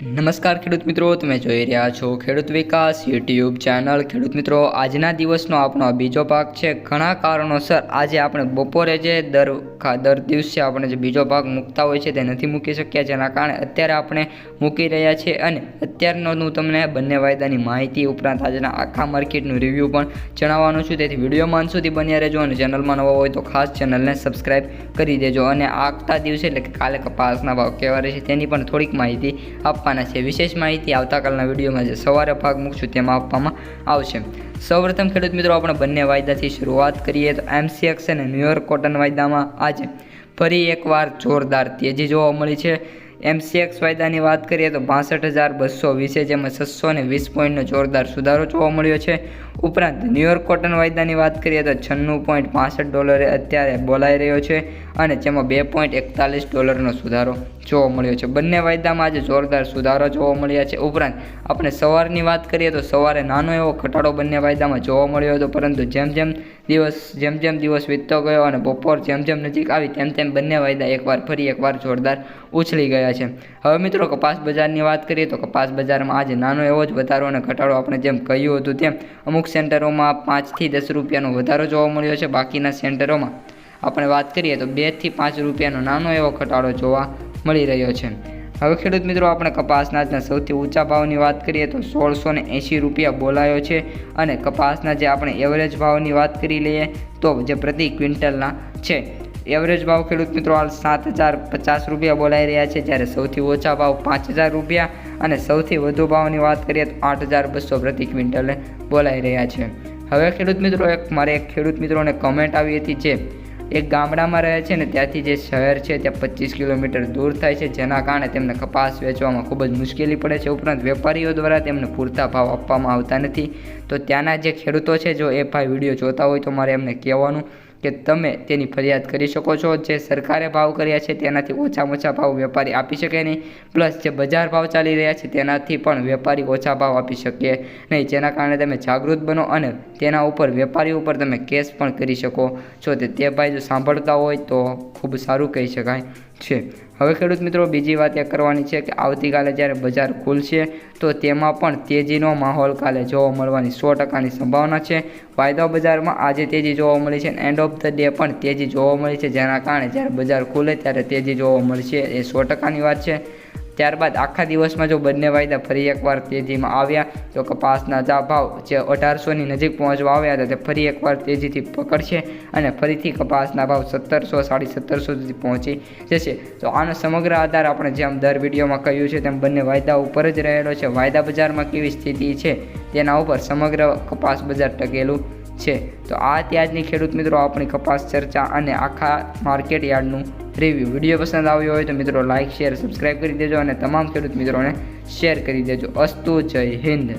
નમસ્કાર ખેડૂત મિત્રો, તમે જોઈ રહ્યા છો ખેડૂત વિકાસ યુટ્યુબ ચેનલ. ખેડૂત મિત્રો, આજના દિવસનો આપણો બીજો ભાગ છે. ઘણા કારણોસર આજે આપણે બપોરે જે દર દર દિવસે આપણે જે બીજો ભાગ મૂકતા હોય છે તે નથી મૂકી શક્યા, જેના કારણે અત્યારે આપણે મૂકી રહ્યા છીએ અને અત્યારનો હું તમને બંને વાયદાની માહિતી ઉપરાંત આજના આખા માર્કેટનું રિવ્યૂ પણ જણાવવાનું છું. તેથી વિડીયોમાં સુધી બન્યા રહેજો અને ચેનલમાં નવા હોય તો ખાસ ચેનલને સબસ્ક્રાઇબ કરી દેજો. અને આગતા દિવસે એટલે કે કાલે કપાસના ભાવ કેવા રહેશે તેની પણ થોડીક માહિતી આપવાના છે. વિશેષ માહિતી આવતાકાલના વિડીયોમાં જે સવારે ભાગ મૂકશું તેમાં આપવામાં આવશે. સૌપ્રથમ ખેડૂત મિત્રો, આપણે બંને વાયદાથી શરૂઆત કરીએ તો એમસીએક્સ અને ન્યુયોર્ક કોટન વાયદામાં આજે ફરી એકવાર જોરદાર તેજી જોવા મળી છે. એમસીએક્સ વાયદાની વાત કરીએ તો બાસઠ હજાર બસો વીસે જેમાં છસો ને વીસ પોઈન્ટનો જોરદાર સુધારો જોવા મળ્યો છે. ઉપરાંત ન્યુયોર્ક કોટન વાયદાની વાત કરીએ તો છન્નું પોઈન્ટ પાસઠ ડોલરે અત્યારે બોલાઈ રહ્યો છે અને જેમાં બે પોઈન્ટ એકતાલીસ ડોલરનો સુધારો જોવા મળ્યો છે. બંને વાયદામાં આજે જોરદાર સુધારો જોવા મળ્યા છે. ઉપરાંત આપણે સવારની વાત કરીએ તો સવારે નાનો એવો ઘટાડો બંને વાયદામાં જોવા મળ્યો હતો, પરંતુ જેમ જેમ દિવસ, જેમ જેમ દિવસ વીતતો ગયો અને બપોર જેમ જેમ નજીક આવી તેમ તેમ બંને વાયદા એકવાર ફરી એકવાર જોરદાર ઉછળી ગયા છે. હવે મિત્રો કપાસ બજારની વાત કરીએ તો કપાસ બજારમાં આજે નાનો એવો જ વધારો અને ઘટાડો આપણે જેમ કહ્યું હતું તેમ અમુક સેન્ટરોમાં પાંચથી દસ રૂપિયાનો વધારો જોવા મળ્યો છે. બાકીના સેન્ટરોમાં આપણે વાત કરીએ તો બેથી પાંચ રૂપિયાનો નાનો એવો ઘટાડો જોવા મળી રહ્યો છે. હવે ખેડૂત મિત્રો આપણે કપાસના સૌથી ઊંચા ભાવની વાત કરીએ તો સોળસો ને એંશી રૂપિયા બોલાયો છે અને કપાસના જે આપણે એવરેજ ભાવની વાત કરી લઈએ તો જે પ્રતિ ક્વિન્ટલના છે. એવરેજ ભાવ ખેડૂત મિત્રો હાલ સાત હજાર પચાસ રૂપિયા બોલાઈ રહ્યા છે. જ્યારે સૌથી ઓછા ભાવ પાંચ હજાર રૂપિયા અને સૌથી વધુ ભાવની વાત કરીએ તો આઠ હજાર બસો પ્રતિ ક્વિન્ટલે બોલાઈ રહ્યા છે. હવે ખેડૂત મિત્રો, એક મારે એક ખેડૂત મિત્રોને કમેન્ટ આવી હતી જે એક ગામડામાં રહે છે ને ત્યાંથી જે શહેર છે ત્યાં પચીસ કિલોમીટર દૂર થાય છે, જેના કારણે તેમને કપાસ વેચવામાં ખૂબ જ મુશ્કેલી પડે છે. ઉપરાંત વેપારીઓ દ્વારા તેમને પૂરતા ભાવ આપવામાં આવતા નથી. તો ત્યાંના જે ખેડૂતો છે, જો એ ભાઈ વીડિયો જોતા હોય તો મારે એમને કહેવાનું કે તમે તેની ફરિયાદ કરી શકો છો. જે સરકારે ભાવ કર્યા છે તેનાથી ઓછામાં ઓછા ભાવ વેપારી આપી શકે નહીં. પ્લસ જે બજાર ભાવ ચાલી રહ્યા છે તેનાથી પણ વેપારી ઓછા ભાવ આપી શકે નહીં. જેના કારણે તમે જાગૃત બનો અને તેના ઉપર વેપારી ઉપર તમે કેસ પણ કરી શકો છો. તે ભાઈ જો સાંભળતા હોય તો ખૂબ સારું કહી શકાય છે. હવે ખેડૂત મિત્રો બીજી વાત એ કરવાની છે કે આવતીકાલે જ્યારે બજાર ખુલશે, તો તેમાં પણ તેજીનો માહોલ કાલે જોવા મળવાની સો ટકાની સંભાવના છે. વાયદા બજારમાં આજે તેજી જોવા મળી છે એન્ડ ઓફ ધ ડે પણ તેજી જોવા મળી છે. જેના કારણે જ્યારે બજાર ખુલે ત્યારે તેજી જોવા મળશે એ સો ટકાની વાત છે. ત્યારબાદ આખા દિવસમાં જો બંને વાયદા ફરી એકવાર તેજીમાં આવ્યા, તો કપાસના જા ભાવ જે અઢારસોની નજીક પહોંચવા આવ્યા હતા, તે ફરી એકવાર તેજીથી પકડશે અને ફરીથી કપાસના ભાવ સત્તરસો, સાડી સત્તરસો સુધી પહોંચી જશે. તો આનો સમગ્ર આધાર આપણે જેમ દર વિડીયોમાં કહ્યું છે, તેમ બંને વાયદા ઉપર જ રહેલો છે. વાયદા બજારમાં કેવી સ્થિતિ છે, તેના ઉપર સમગ્ર કપાસ બજાર ટકેલું છે. તો આ ત્યાજની ખેડૂત મિત્રો આપણી કપાસ ચર્ચા અને આખા માર્કેટ યાર્ડનું રિવ્યૂ વીડિયો પસંદ આવ્યો હોય તો મિત્રો લાઇક શેર સબસ્ક્રાઇબ કરી દેજો અને તમામ ખેડૂત મિત્રોને શેર કરી દેજો. અસ્તુ જય હિન્દ.